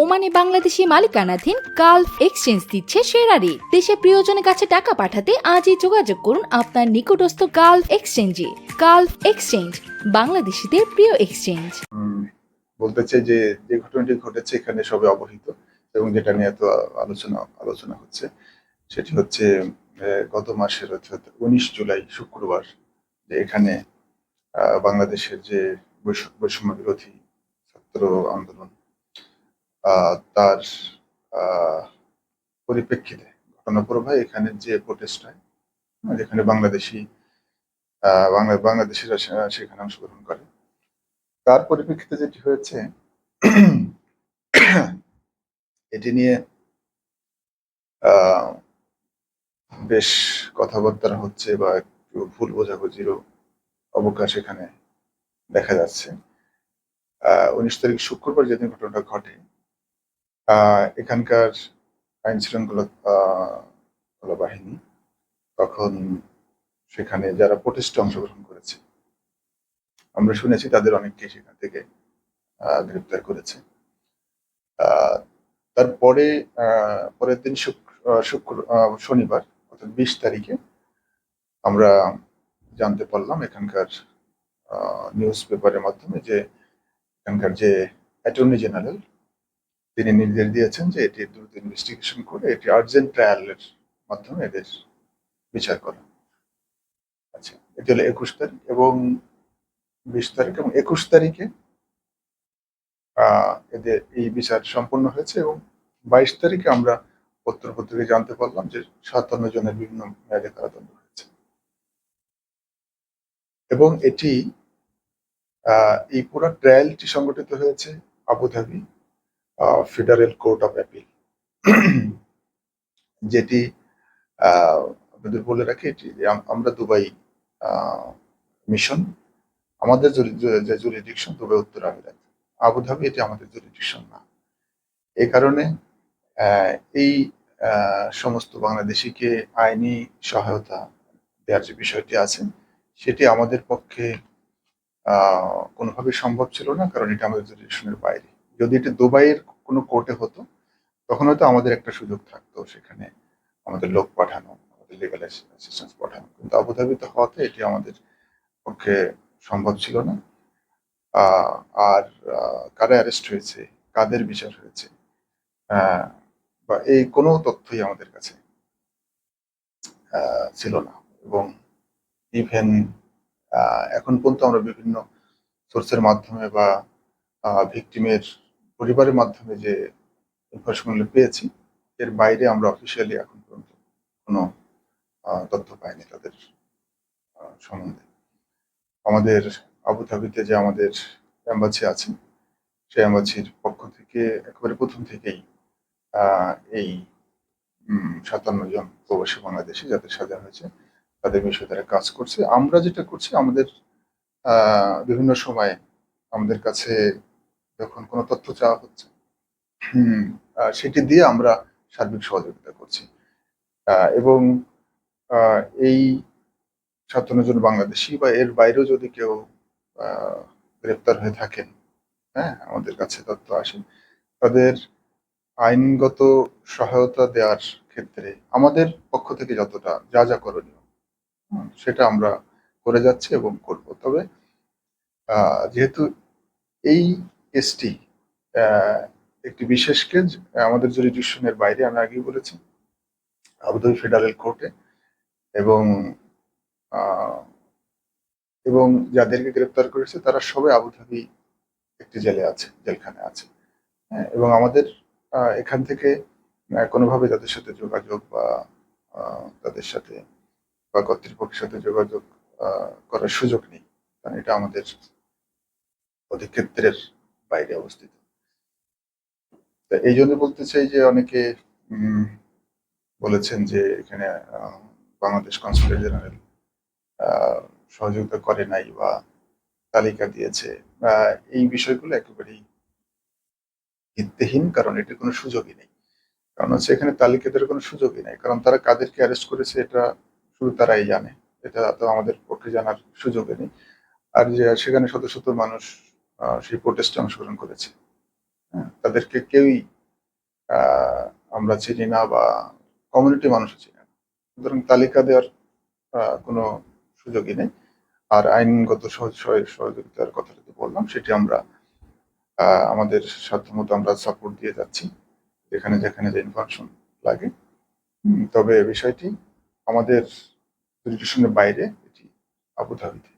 ওমানে বাংলাদেশি মালিকানাধীন Gulf exchange দিচ্ছে সেরা রেট দেশে প্রিয়জনের কাছে টাকা পাঠাতে আজই যোগাযোগ করুন আপনার নিকটস্থ গালফ এক্সচেঞ্জে। গালফ এক্সচেঞ্জ, বাংলাদেশিদের প্রিয় এক্সচেঞ্জ। বলতে চাই যে যে ঘটনাটি ঘটেছে এখানে সবে অবহিত এবং যেটা নিয়ে এত আলোচনা আলোচনা হচ্ছে, সেটি হচ্ছে গত মাসের অর্থাৎ উনিশ জুলাই শুক্রবার যে এখানে বাংলাদেশের যে বৈষ- বৈষম্য বিরোধী ছাত্র আন্দোলন তার পরিপ্রেক্ষিতে। ঘটনা প্রবাহে এখানে যে প্রোটেস্ট হয় যেখানে বাংলাদেশি বাংলা, বাংলাদেশিরা সেখানে অংশগ্রহণ করে। তার পরিপ্রেক্ষিতে যেটি হয়েছে, এটি নিয়ে বেশ কথাবার্তা হচ্ছে বা একটু ভুল বোঝাবুঝিরও অবকাশ এখানে দেখা যাচ্ছে। উনিশ তারিখ শুক্রবার যেদিন ঘটনাটা ঘটে এখানকার আইন শৃঙ্খলা বাহিনী তখন সেখানে যারা প্রোটেস্টে অংশগ্রহণ করেছে, আমরা শুনেছি তাদের অনেককে সেখান থেকে গ্রেপ্তার করেছে। তারপরে পরের দিন শুক- শুক্র শনিবার, অর্থাৎ বিশ তারিখে আমরা জানতে পারলাম এখানকার নিউজ পেপারের মাধ্যমে যে এখানকার যে অ্যাটর্নি জেনারেল তিনি নির্দেশ দিয়েছেন যে এটি দ্রুত ইনভেস্টিগেশন করে এটি আর্জেন্ট ট্রায়ালের মাধ্যমে এদের বিচার করা। আচ্ছা এটি হলো একুশ তারিখ এবং বিশ তারিখ এবং একুশ তারিখে এদের এই বিচার সম্পন্ন হয়েছে এবং বাইশ তারিখে আমরা পত্র পত্রিকায় জানতে পারলাম যে সাতান্ন জনের বিভিন্ন মেয়াদে কারাদণ্ড হয়েছে। এবং এটি এই পুরো ট্রায়ালটি সংগঠিত হয়েছে Abu Dhabi federal court of appeal যেটি আপনাদের বলে রাখি এটি আমরা দুবাই মিশন আমাদের যে জুরিডিকশন দুবাই উত্তর আমিরাত আবুধাবি এটি আমাদের জুরিডিকশন না। এই কারণে এই সমস্ত বাংলাদেশিকে আইনি সহায়তা দেওয়ার যে বিষয়টি আছে সেটি আমাদের পক্ষে আহ, কোনোভাবেই সম্ভব ছিল না কারণ এটা আমাদের জুরিডিকশনের বাইরে। যদি এটি দুবাইয়ের কোনো কোর্টে হতো, তখন হয়তো আমাদের একটা সুযোগ থাকতো সেখানে আমাদের লোক পাঠানো, আমাদের লিগাল অ্যাসিস্ট্যান্স পাঠানো। কিন্তু আবুধাবিতে হওয়াতে এটি আমাদের পক্ষে সম্ভব ছিল না। আর কারা অ্যারেস্ট হয়েছে, কাদের বিচার হয়েছে বা এই কোনো তথ্যই আমাদের কাছে ছিল না। এবং ইভেন এখন পর্যন্ত আমরা বিভিন্ন সোর্সের মাধ্যমে বা ভিকটিমের পরিবারের মাধ্যমে যে ইনফরমেশনগুলো পেয়েছি, এর বাইরে আমরা অফিসিয়ালি এখন পর্যন্ত কোনো তথ্য পাইনি তাদের সম্বন্ধে। আমাদের আবুধাবিতে যে আমাদের অ্যাম্বাসি আছে, সেই অ্যাম্বাসির পক্ষ থেকে একেবারে প্রথম থেকেই এই সাতান্ন জন প্রবাসী বাংলাদেশি যাদের সাজা হয়েছে, তাদের বিষয়ে তারা কাজ করছে। আমরা যেটা করছি, আমাদের বিভিন্ন সময়ে আমাদের কাছে যখন কোনো তথ্য চাওয়া হচ্ছে। সেটি দিয়ে আমরা সার্বিক সহযোগিতা করছি। এবং এই সাতান্ন জন বাংলাদেশি বা এর বাইরেও যদি কেউ গ্রেপ্তার হয়ে থাকেন হ্যাঁ আমাদের কাছে তথ্য আসে তাদের আইনগত সহায়তা দেওয়ার ক্ষেত্রে আমাদের পক্ষ থেকে যতটা যা যা করণীয় সেটা আমরা করে যাচ্ছি এবং করব। তবে যেহেতু এই কেসটি একটি বিশেষ কেস আমাদের জুরিডিকশনের বাইরে আমি আগেই বলেছি আবুধাবি ফেডারেল কোর্টে এবং এবং যাদেরকে গ্রেপ্তার করেছে তারা সবাই আবুধাবি একটি জেলে আছে জেলখানে আছে। হ্যাঁ, এবং আমাদের এখান থেকে কোনোভাবে তাদের সাথে যোগাযোগ বা তাদের সাথে বা কর্তৃপক্ষের সাথে যোগাযোগ করার সুযোগ নেই। কারণ এটা আমাদের অধিক্ষেত্রের বাইরে অবস্থিত। এই জন্য বলতে চাই যে অনেকে বলেছেন যে এখানে বাংলাদেশ কনসুলেট জেনারেল সহযোগিতা করে নাই বা তালিকা দিয়েছে। এই বিষয়গুলো একেবারেই ভিত্তিহীন, কারণ এটির কোনো সুযোগই নেই। কারণ হচ্ছে এখানে তালিকা দেওয়ার কোনো সুযোগই নেই। কারণ তারা কাদেরকে অ্যারেস্ট করেছে এটা শুধু তারাই জানে। এটা তো আমাদের পক্ষে জানার সুযোগই নেই। আর যে, সেখানে শত শত মানুষ সেই প্রোটেস্টে অংশগ্রহণ করেছে। হ্যাঁ, তাদেরকে কেউই আমরা চিনি না বা কমিউনিটি মানুষ চিনি না। সুতরাং তালিকা দেওয়ার কোনো সুযোগই নেই। আর আইনগত সহ- সহ- সহযোগিতার কথা যদি বললাম সেটি আমরা আমাদের সাধ্যমতো আমরা সাপোর্ট দিয়ে যাচ্ছি যেখানে যেখানে যে ইনফরমেশন লাগে। তবে বিষয়টি আমাদের বাইরে এটি আবুধাবিতে।